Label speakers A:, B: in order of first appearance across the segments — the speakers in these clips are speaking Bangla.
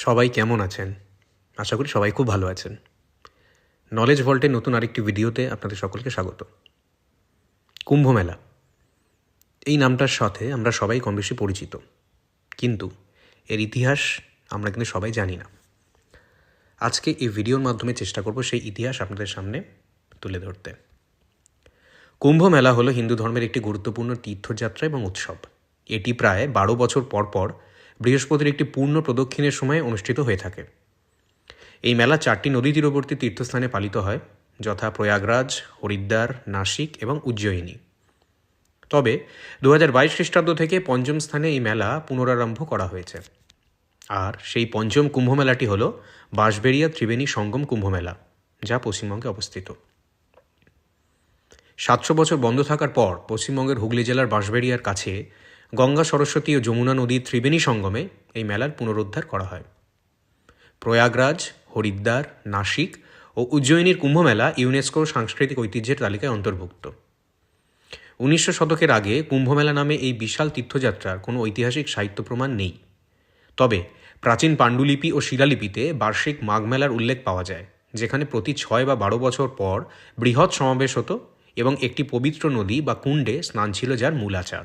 A: সবাই কেমন আছেন? আশা করি সবাই খুব ভালো আছেন। নলেজ ভল্টের নতুন আরেকটি ভিডিওতে আপনাদের সকলকে স্বাগত। কুম্ভ মেলা। এই নামটার সাথে আমরা সবাই কম বেশি পরিচিত। কিন্তু এর ইতিহাস আমরা কিন্তু সবাই জানি না। আজকে এই ভিডিওর মাধ্যমে চেষ্টা করব সেই ইতিহাস আপনাদের সামনে তুলে ধরতে। কুম্ভ মেলা হলো হিন্দু ধর্মের একটি গুরুত্বপূর্ণ তীর্থযাত্রা এবং উৎসব। এটি প্রায় বারো বছর পর পর বৃহস্পতির একটি পূর্ণ প্রদক্ষিণের সময় অনুষ্ঠিত হয়ে থাকে। এই মেলা চারটি নদী তীরবর্তী তীর্থস্থানে পালিত হয়, যথা প্রয়াগরাজ, হরিদ্বার, নাসিক এবং উজ্জয়িনী। তবে দু হাজার বাইশ খ্রিস্টাব্দ থেকে পঞ্চম স্থানে এই মেলা পুনরারম্ভ করা হয়েছে। আর সেই পঞ্চম কুম্ভমেলাটি হল বাঁশবেড়িয়া ত্রিবেণী সঙ্গম কুম্ভমেলা, যা পশ্চিমবঙ্গে অবস্থিত। সাতশো বছর বন্ধ থাকার পর পশ্চিমবঙ্গের হুগলি জেলার বাঁশবেড়িয়ার কাছে গঙ্গা সরস্বতী ও যমুনা নদীর ত্রিবেণী সঙ্গমে এই মেলার পুনরুদ্ধার করা হয়। প্রয়াগরাজ, হরিদ্বার, নাসিক ও উজ্জয়িনীর কুম্ভমেলা ইউনেস্কোর সাংস্কৃতিক ঐতিহ্যের তালিকায় অন্তর্ভুক্ত। উনিশশো শতকের আগে কুম্ভমেলা নামে এই বিশাল তীর্থযাত্রার কোনো ঐতিহাসিক সাহিত্য প্রমাণ নেই। তবে প্রাচীন পাণ্ডুলিপি ও শিলালিপিতে বার্ষিক মাঘ মেলার উল্লেখ পাওয়া যায়, যেখানে প্রতি ছয় বা বারো বছর পর বৃহৎ সমাবেশ হতো এবং একটি পবিত্র নদী বা কুণ্ডে স্নান ছিল যার মূল আচার।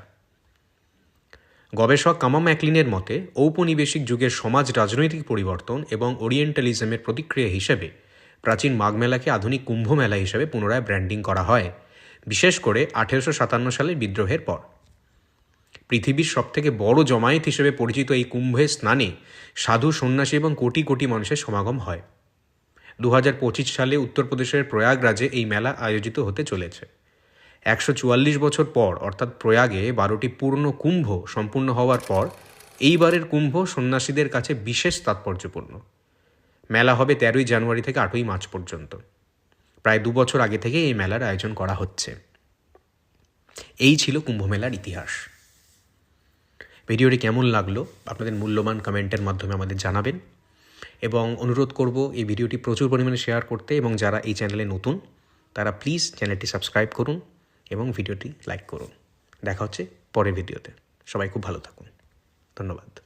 A: গবেষক কামা ম্যাকলিনের মতে, ঔপনিবেশিক যুগের সমাজ রাজনৈতিক পরিবর্তন এবং ওরিয়েন্টালিজমের প্রতিক্রিয়া হিসেবে প্রাচীন মাঘ মেলাকে আধুনিক কুম্ভ মেলা হিসেবে পুনরায় ব্র্যান্ডিং করা হয়, বিশেষ করে আঠেরোশো সাতান্ন সালের বিদ্রোহের পর। পৃথিবীর সবথেকে বড় জমায়েত হিসেবে পরিচিত এই কুম্ভে স্নানে সাধু, সন্ন্যাসী এবং কোটি কোটি মানুষের সমাগম হয়। দু হাজার পঁচিশ সালে উত্তরপ্রদেশের প্রয়াগরাজে এই মেলা আয়োজিত হতে চলেছে। একশো চুয়াল্লিশ বছর পর, অর্থাৎ প্রয়াগে, বারোটি পূর্ণ কুম্ভ সম্পূর্ণ হওয়ার পর, এইবারের কুম্ভ সন্ন্যাসীদের কাছে বিশেষ তাৎপর্যপূর্ণ। মেলা হবে তেরোই জানুয়ারি থেকে আটই মার্চ পর্যন্ত। প্রায় দু বছর আগে থেকে এই মেলার আয়োজন করা হচ্ছে। এই ছিল কুম্ভ মেলার ইতিহাস। ভিডিওটি কেমন লাগল, আপনাদের মূল্যবান কমেন্টের মাধ্যমে আমাদের জানাবেন। এবং অনুরোধ করব, এই ভিডিওটি প্রচুর পরিমাণে শেয়ার করতে এবং যারা এই চ্যানেলে নতুন, তারা প্লিজ চ্যানেলটি সাবস্ক্রাইব করুন। এবং ভিডিওটি লাইক করুন। দেখা হচ্ছে পরের ভিডিওতে। সবাই খুব ভালো থাকুন। ধন্যবাদ।